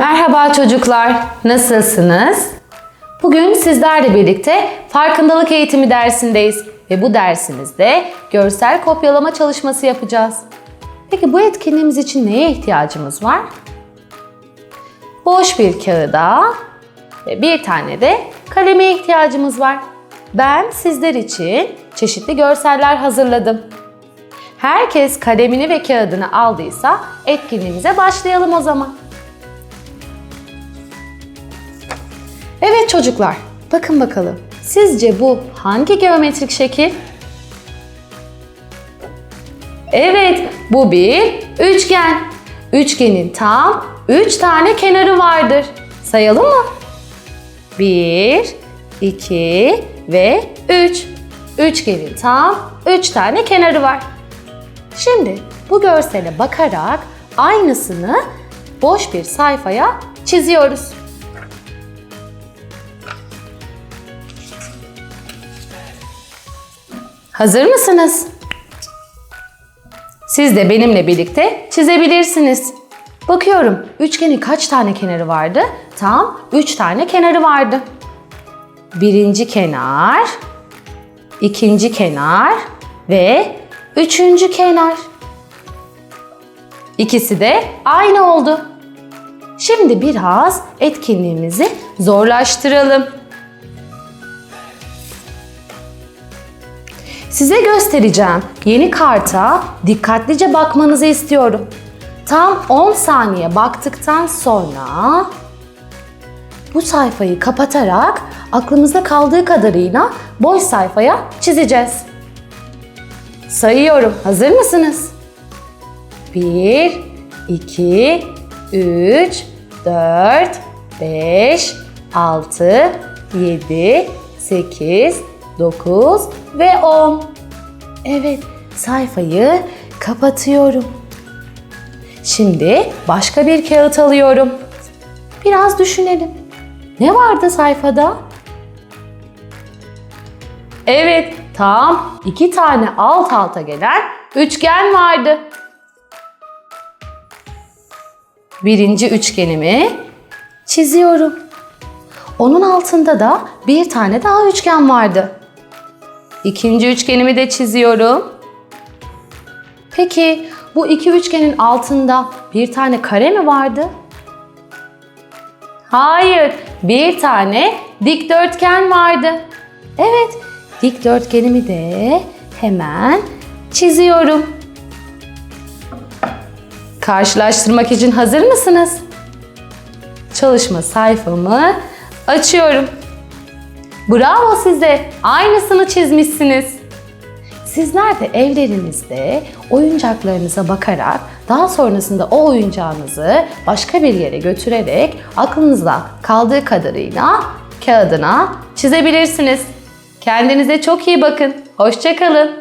Merhaba çocuklar, nasılsınız? Bugün sizlerle birlikte farkındalık eğitimi dersindeyiz ve bu dersimizde görsel kopyalama çalışması yapacağız. Peki bu etkinliğimiz için neye ihtiyacımız var? Boş bir kağıda ve bir tane de kaleme ihtiyacımız var. Ben sizler için çeşitli görseller hazırladım. Herkes kalemini ve kağıdını aldıysa etkinliğimize başlayalım o zaman. Evet çocuklar, bakın bakalım. Sizce bu hangi geometrik şekil? Evet, bu bir üçgen. Üçgenin tam üç tane kenarı vardır. Sayalım mı? Bir, iki ve üç. Üçgenin tam üç tane kenarı var. Şimdi bu görsele bakarak aynısını boş bir sayfaya çiziyoruz. Hazır mısınız? Siz de benimle birlikte çizebilirsiniz. Bakıyorum üçgenin kaç tane kenarı vardı? Tam 3 tane kenarı vardı. Birinci kenar, ikinci kenar ve üçüncü kenar. İkisi de aynı oldu. Şimdi biraz etkinliğimizi zorlaştıralım. Size göstereceğim yeni karta dikkatlice bakmanızı istiyorum. Tam 10 saniye baktıktan sonra bu sayfayı kapatarak aklımızda kaldığı kadarıyla boş sayfaya çizeceğiz. Sayıyorum. Hazır mısınız? 1, 2, 3, 4, 5, 6, 7, 8, 9 ve 10. Evet, sayfayı kapatıyorum. Şimdi başka bir kağıt alıyorum. Biraz düşünelim. Ne vardı sayfada? Evet, tam iki tane alt alta gelen üçgen vardı. Birinci üçgenimi çiziyorum. Onun altında da bir tane daha üçgen vardı. İkinci üçgenimi de çiziyorum. Peki bu iki üçgenin altında bir tane kare mi vardı? Hayır, bir tane dikdörtgen vardı. Evet, dikdörtgenimi de hemen çiziyorum. Karşılaştırmak için hazır mısınız? Çalışma sayfamı açıyorum. Bravo size. Aynısını çizmişsiniz. Sizler de evlerinizde oyuncaklarınıza bakarak daha sonrasında o oyuncağınızı başka bir yere götürerek aklınızda kaldığı kadarıyla kağıdına çizebilirsiniz. Kendinize çok iyi bakın. Hoşçakalın.